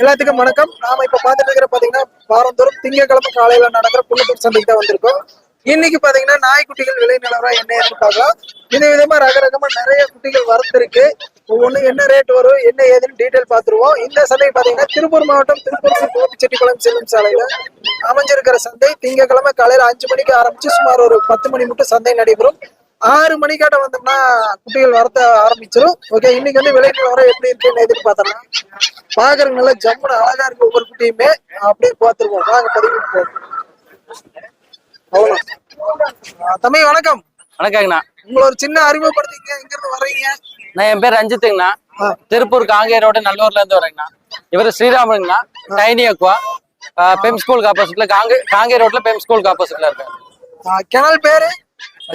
எல்லாத்துக்கும் வணக்கம். நாம இப்ப பாத்துட்டு இருக்கிற பாத்தீங்கன்னா வாரந்தோறும் திங்கட்கிழமை காலையில நடக்கிற குள்ளத்தூர் சந்தைக்கு தான் வந்திருக்கோம். இன்னைக்கு பாத்தீங்கன்னா நாய்க்குட்டிகள் விலை நிலவரம் என்ன பார்க்கலாம். இந்த விதமா ரகரகமா நிறைய குட்டிகள் வரத்திருக்கு ஒவ்வொன்று என்ன ரேட் வரும் என்ன ஏதுன்னு டீட்டெயில் பார்த்துருவோம். இந்த சந்தை பாத்தீங்கன்னா திருப்பூர் மாவட்டம் திருப்பூர் கோபிச்செட்டிக்குளம் செல்லும் சாலையில அமைஞ்சிருக்கிற சந்தை. திங்கக்கிழமை காலையில அஞ்சு மணிக்கு ஆரம்பிச்சு சுமார் ஒரு பத்து மணி மட்டும் சந்தை நடைபெறும். ஆறு மணிக்காட்ட வந்தோம்னா குட்டிகள் வரத்த ஆரம்பிச்சிடும் ஓகே இன்னைக்கு வந்து விலை நிலவரம் எப்படி இருக்குன்னு எதிர்த்து பார்த்தோம்னா பாக்குறதுக்கு நல்லா ஜம்முன்னு அழகா இருக்கு ஒவ்வொரு குட்டியுமே. அப்படியே பார்த்துருவோம். வாங்க பதிவு அவ்வளோ தம்பி வணக்கம். வணக்கங்கண்ணா. உங்களை ஒரு சின்ன அறிமுகப்படுத்திங்க எங்க இருந்து வர்றீங்க? நான் என் பேர் ரஞ்சித்துங்கண்ணா. திருப்பூர் காங்கேய ரோடு நல்லூர்ல இருந்து வரேங்கண்ணா இவர் ஸ்ரீராமனுங்கண்ணா. Tiny Aqua. பெம் ஸ்கூலுக்கு ஆப்போசிட்ல காங்கே காங்கேய ரோட்ல பெம் ஸ்கூலுக்கு ஆப்போசிட்ல இருக்காரு கிணல் பேரு?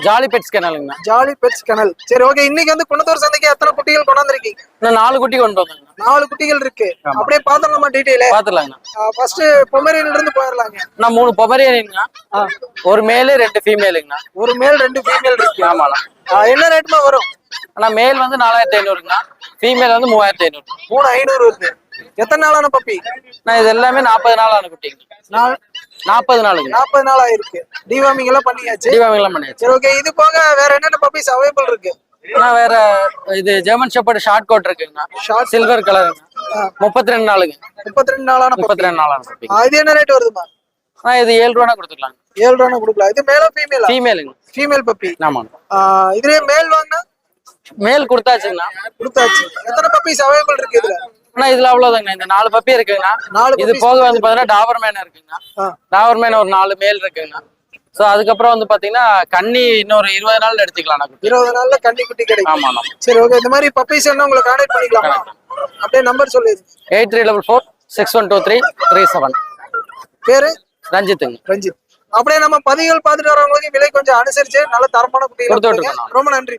ஜாலி பெட்ஸ் கேனாலுங்கண்ணா ஜாலி பெட்ஸ் கிணல் சரி ஓகே இன்னைக்கு வந்து குணத்தூர் சந்தைக்கு எத்தனை குட்டிகள் கொண்டாந்துருக்கீங்க? இன்னும் நாலு குட்டி கொண்டு வந்தேங்கண்ணா நாலு குட்டிகள் இருக்கு. அப்படியே பார்த்தோம்மா டீட்டெயிலு பாத்துலாங்கண்ணா ஃபர்ஸ்ட் பொமரியன்ல இருந்து போயிடலாங்க. நான் மூணு பொமரியனுங்கண்ணா. ஒரு மேலு ரெண்டு ஃபீமேலுங்கண்ணா ஒரு மேல் ரெண்டு ஃபீமேல் இருக்கு. ஆமாண்ணா. என்ன ரேட்மா வரும்? ஆனா மேல் வந்து நாலாயிரத்தி ஐநூறுங்கண்ணா. ஃபீமேல் வந்து மூவாயிரத்தி ஐநூறு. மூணு ஐநூறு வருது எத்தனை நாளான பப்பி நான் இது எல்லாமே நாற்பது நாள் ஆன குட்டிங்க நாற்பது நாளுங்க. நாற்பது நாள் ஆயிருக்கு. டிவார்மிங் எல்லாம் பண்ணியாச்சு. தீபாவளிலாம் பண்ணியாச்சு. சரி ஓகே இது போக வேற என்னென்ன பப்பீஸ் அவைலபிள் இருக்கு? ஆனா வேற இது ஜெர்மன் ஷெப்பர்ட் ஷார்ட் கோட் இருக்குங்கண்ணா. Short- சில்வர் கலருங்க முப்பத்தி ரெண்டு நாளுங்க. முப்பத்தி ரெண்டு நாளான முப்பத்தி ரெண்டு நாளான இது என்ன ரேட் வருதுமா ஆ இது ஏழு ரூபா கொடுத்துக்கலாம் ஏழு ரூபா கொடுக்கலாம். இது மேல ஃபீமேலா ஃபீமேலுங்க ஃபீமேல் பப்பி ஆமாங்க. இதுலயே மேல் வாங்கினா? மேல் கொடுத்தாச்சுங்கண்ணா. கொடுத்தாச்சு. எத்தனை பப்பீஸ் அவைலபிள் இருக்கு இதுல? ஆனா இதுல அவ்வளவுதாங்கண்ணா. இந்த நாலு பப்பி இருக்குங்கண்ணா. நாலு இது போக வந்து பாத்தீங்கன்னா டாபர் மேன் இருக்குங்கண்ணா. ஆ. டாபர் மேன் ஒரு நாலு மேல் இருக்குங்கண்ணா. சோ அதுக்கப்புறம் வந்து பாத்தீங்கன்னா கன்னி இன்னொரு இருபது நாள் எடுத்துக்கலாம் குட்டி. இருபது நாள்ல கன்னி குட்டி கிடைக்கும். ஆமாண்ணா. சரி ஓகே இந்த மாதிரி பப்பீஸ் என்ன உங்களை கான்டாக்ட் பண்ணிக்கலாமா? அப்படியே நம்பர் சொல்லிடுங்க eight three double four six one two three three seven பேரு? ரஞ்சித்துங்க. ரஞ்சித். அப்படியே நம்ம பதிவுகள் பார்த்துட்டு வரவங்களுக்கு விலை கொஞ்சம் அனுசரிச்சு நல்ல தரமான. விட்டுருக்கோம். ரொம்ப நன்றி